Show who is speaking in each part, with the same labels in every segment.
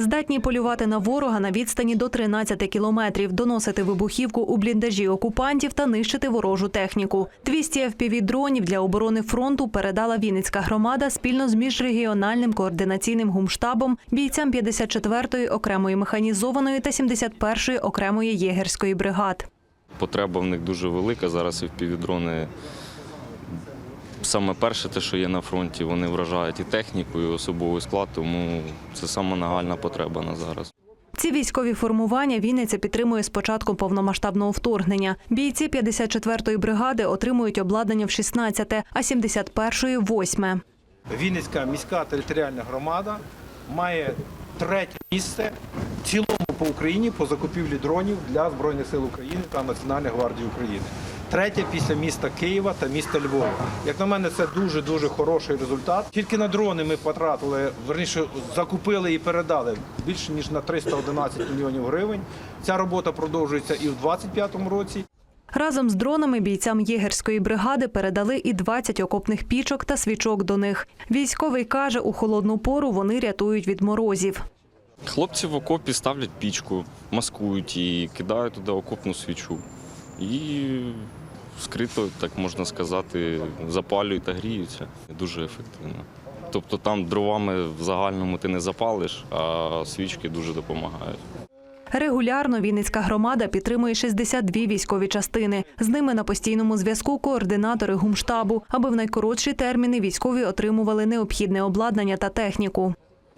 Speaker 1: Здатні полювати на ворога на відстані до 13 кілометрів, доносити вибухівку у бліндажі окупантів та нищити ворожу техніку. 200 FPV-дронів для оборони фронту передала Вінницька громада спільно з міжрегіональним координаційним гумштабом бійцям 54-ї окремої механізованої та 71-ї окремої єгерської бригад.
Speaker 2: Потреба в них дуже велика. Зараз і впівдрони. Саме перше, те, що є на фронті, вони вражають і техніку, і особовий склад, тому це саме нагальна потреба на зараз.
Speaker 1: Ці військові формування Вінниця підтримує з початку повномасштабного вторгнення. Бійці 54-ї бригади отримують обладнання в 16-те, а 71-ї – 8-ме.
Speaker 3: Вінницька міська територіальна громада має третє місце в цілому по Україні по закупівлі дронів для Збройних сил України та Національної гвардії України. Третє після міста Києва та міста Львова. Як на мене, це дуже дуже хороший результат. Тільки на дрони ми потратили, верніше закупили і передали більше ніж на 311 мільйонів гривень. Ця робота продовжується і в 2025 році.
Speaker 1: Разом з дронами бійцям єгерської бригади передали і 20 окопних пічок та свічок до них. Військовий каже, у холодну пору вони рятують від морозів.
Speaker 2: Хлопці в окопі ставлять пічку, маскують її, кидають туди окопну свічу. І скрито, так можна сказати, запалюють та гріються. Дуже ефективно. Тобто там дровами в загальному ти не запалиш, а свічки дуже допомагають.
Speaker 1: Регулярно Вінницька громада підтримує 62 військові частини. З ними на постійному зв'язку координатори гумштабу, аби в найкоротші терміни військові отримували необхідне обладнання та техніку.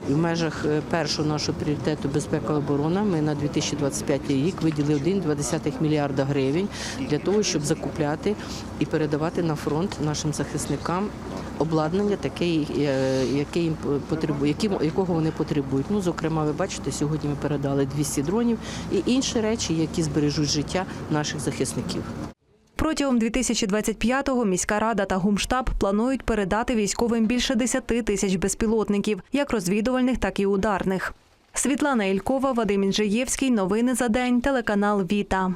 Speaker 4: В межах е, першого нашого пріоритету безпека оборона ми на 2025 рік виділили 1,2 мільярда гривень для того, щоб закупляти і передавати на фронт нашим захисникам обладнання, таке, е, яке їм потребує, якого вони потребують. Ну, зокрема, ви бачите, сьогодні ми передали 200 дронів і інші речі, які збережуть життя наших захисників.
Speaker 1: Протягом 2025-го міська рада та гумштаб планують передати військовим більше 10 тисяч безпілотників, як розвідувальних, так і ударних. Світлана Ількова, Вадим Інжиєвський. Новини за день. Телеканал Віта.